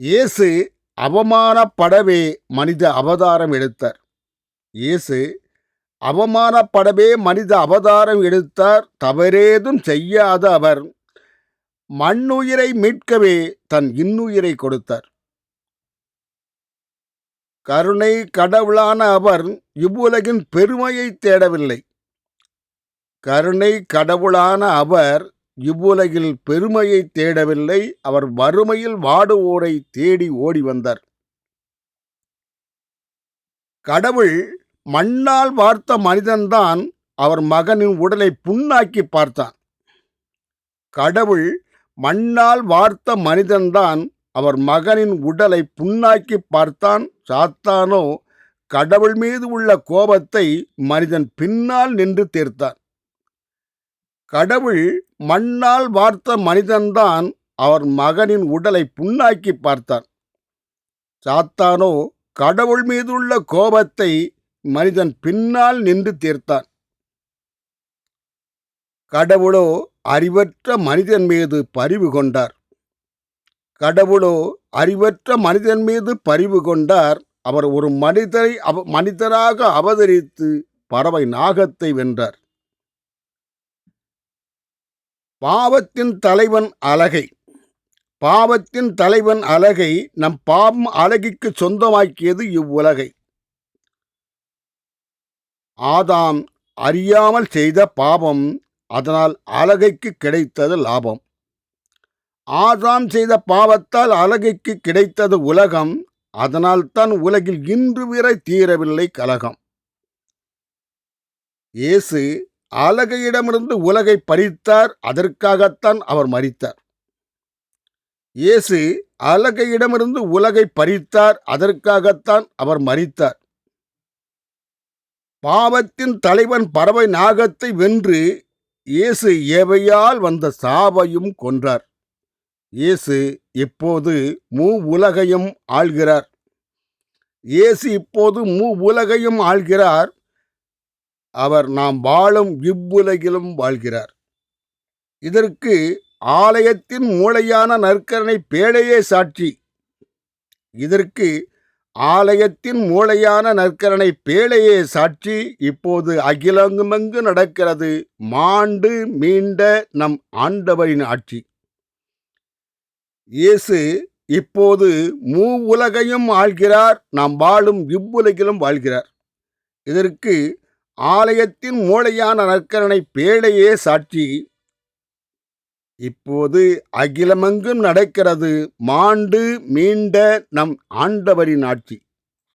இயேசு அவமானப்படவே மனித அவதாரம் எடுத்தார். இயேசு அவமானப்படவே மனித அவதாரம் எடுத்தார். தவறேதும் செய்யாத அவர் மண்ணுயிரை மீட்கவே தன் இன்னுயிரை கொடுத்தார். கருணை கடவுளான அவர் இவ்வுலகின் பெருமையை தேடவில்லை. கருணை கடவுளான அவர் இவ்வுலகில் பெருமையை தேடவில்லை. அவர் வறுமையில் வாடுவோரை தேடி ஓடி வந்தார். கடவுள் மண்ணால் வார்த்த மனிதன்தான். அவர் மகனின் உடலை புண்ணாக்கி பார்த்தான். கடவுள் மண்ணால் வார்த்த மனிதன்தான். அவர் மகனின் உடலை புண்ணாக்கி பார்த்தான். சாத்தானோ கடவுள் மீது உள்ள கோபத்தை மனிதன் பின்னால் நின்று தீர்த்தான் கடவுள் மண்ணால் வார்த்த மனிதன்தான் அவர் மகனின் உடலை புண்ணாக்கி பார்த்தான் சாத்தானோ கடவுள் மீதுள்ள கோபத்தை மனிதன் பின்னால் நின்று தீர்த்தான். கடவுளோ அறிவற்ற மனிதன் மீது பரிவு கொண்டார். கடவுளோ அறிவற்ற மனிதன் மீது பரிவு கொண்டார். அவர் ஒரு மனிதரை அவ மனிதராக அவதரித்து பறவை நாகத்தை வென்றார். பாவத்தின் தலைவன் அழகை. பாவத்தின் தலைவன் அழகை நம் பாவம் அழகிக்கு சொந்தமாக்கியது இவ்வுலகை. ஆதாம் அறியாமல் செய்த பாவம் அதனால் அழகைக்கு கிடைத்தது லாபம். ஆதாம் செய்த பாவத்தால் அழகைக்கு கிடைத்தது உலகம் அதனால் தான் உலகில் இன்று வரை தீரவில்லை கலகம். இயேசு அழகையிடமிருந்து உலகை பறித்தார் அதற்காகத்தான் அவர் மறித்தார் இயேசு அழகையிடமிருந்து உலகை பறித்தார் அதற்காகத்தான் அவர் மறித்தார் பாவத்தின் தலைவன் பறவை நாகத்தை வென்று இயேசு ஏவையால் வந்த சாவையும் கொன்றார். இயேசு இப்போது மூ உலகையும் ஆள்கிறார். இயேசு இப்போது மூ உலகையும் ஆள்கிறார். அவர் நாம் வாழும் இவ்வுலகிலும் வாழ்கிறார். இதற்கு ஆலயத்தின் மூளையான நற்கரணை பேழையே சாட்சி. இதற்கு ஆலயத்தின் மூளையான நற்கரணை பேழையே சாட்சி. இப்போது அகிலங்குமெங்கு நடக்கிறது மாண்டு மீண்ட நம் ஆண்டவரின் ஆட்சி. இயேசு இப்போது மூ உலகையும் ஆள்கிறார். நாம் வாழும் இவ்வுலகிலும் வாழ்கிறார். இதற்கு ஆலயத்தின் மூளையான நற்கரணை பேழையே சாட்சி இப்போது அகிலமெங்கும் நடக்கிறது மாண்டு மீண்ட நம் ஆண்டவரின் ஆட்சி.